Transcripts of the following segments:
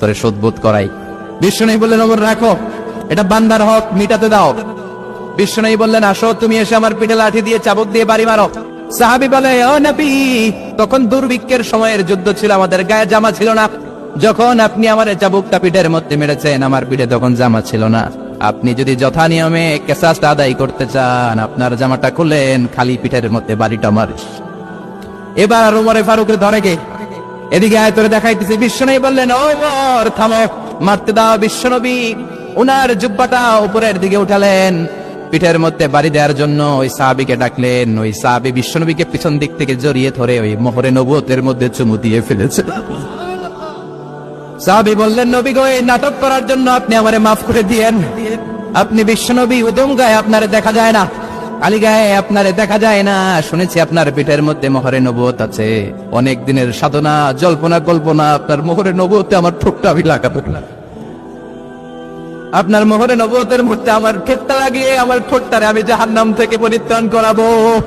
তোরে শোধবোধ করাই। বিষ্ণু বললেন ওমর রাখো। এটা বান্দার হক, মিটাতে দাও। বিষ্ণু বললেন আসো তুমি এসে আমার পিঠে লাঠি দিয়ে চাবুক দিয়ে বাড়ি মারো। সাহাবি বলে তখন দুর্ভিক্ষের সময়ের যুদ্ধ ছিল, আমাদের গায়ে জামা ছিল না। যখন আপনি আমার চাবুকটা পিঠের মধ্যে মেরেছেন, আমার পিঠে তখন জামা ছিল না। আপনি যদি যথা নিয়মে কেসাসটা আদায় করতে চান, আপনার জামাটা খুললেন, খালি পিঠের মধ্যে বাড়িটা মারিস। এবার উমরে ফারুকের ধরে কে? এদিকে আয়, তোরে দেখাইতেছে বিশ্বনবী বললেন ও উমর থামো, মারতে দাও বিশ্বনবী উনার জুব্বাটা উপরের দিকে উঠালেন, পিঠের মধ্যে বাড়ি দেওয়ার জন্য ওই সাহাবিকে ডাকলেন, ওই সাহাবি বিশ্বনবীকে পিছন দিক থেকে জড়িয়ে ধরে ওই মোহরে নবুয়তের মধ্যে চুমু দিয়ে ফেলেছে। সাহাবি বললেন, নবী গো, এই নাটক করার জন্য আপনি আমারে মাফ করে দিয়েন। আপনি বিশ্বনবী উদম গায়ে আপনারে দেখা যায় না। দেখা যায় না। শুনেছি আপনার পিঠের মধ্যে মোহরে নবুয়ত আছে। অনেক দিনের সাধনা, জল্পনা, কল্পনা, আপনার নবুয়তে আমার ঠোঁটটা আমি লাগাবো। না আপনার মোহরে নবুয়তের মধ্যে আমার ঠোঁটটা লাগিয়ে, আমার ঠোঁটটারে আমি জাহান্নাম থেকে পরিত্রাণ করাবো।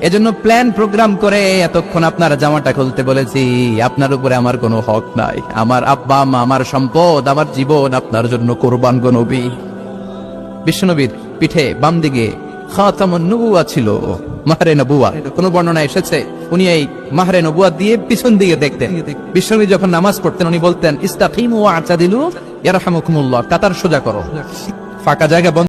এজন্য প্ল্যান প্রোগ্রাম করে এতক্ষণ আপনার জামাটা খুলতে বলেছি, আপনার উপরে আমার কোনো হক নাই। আমার আব্বা, আম্মা, আমার সম্পদ, আমার জীবন আপনার জন্য কোরবান গো নবী। বিশ্বনবীর পিঠে বাম দিকে খাতামুন নবুয়া ছিল মাহরে নবুয়া কোন বর্ণনা এসেছে? উনি এই মাহরে নবুয়া দিয়ে পিছন দিকে দেখতেন। বিশ্বনবী যখন নামাজ পড়তেন, উনি বলতেন, ইস্তাকিমু ওয়া আতাদিলু ইয়ারহামুকুমুল্লাহ। কাতার সোজা করো। ফাঁকা জায়গা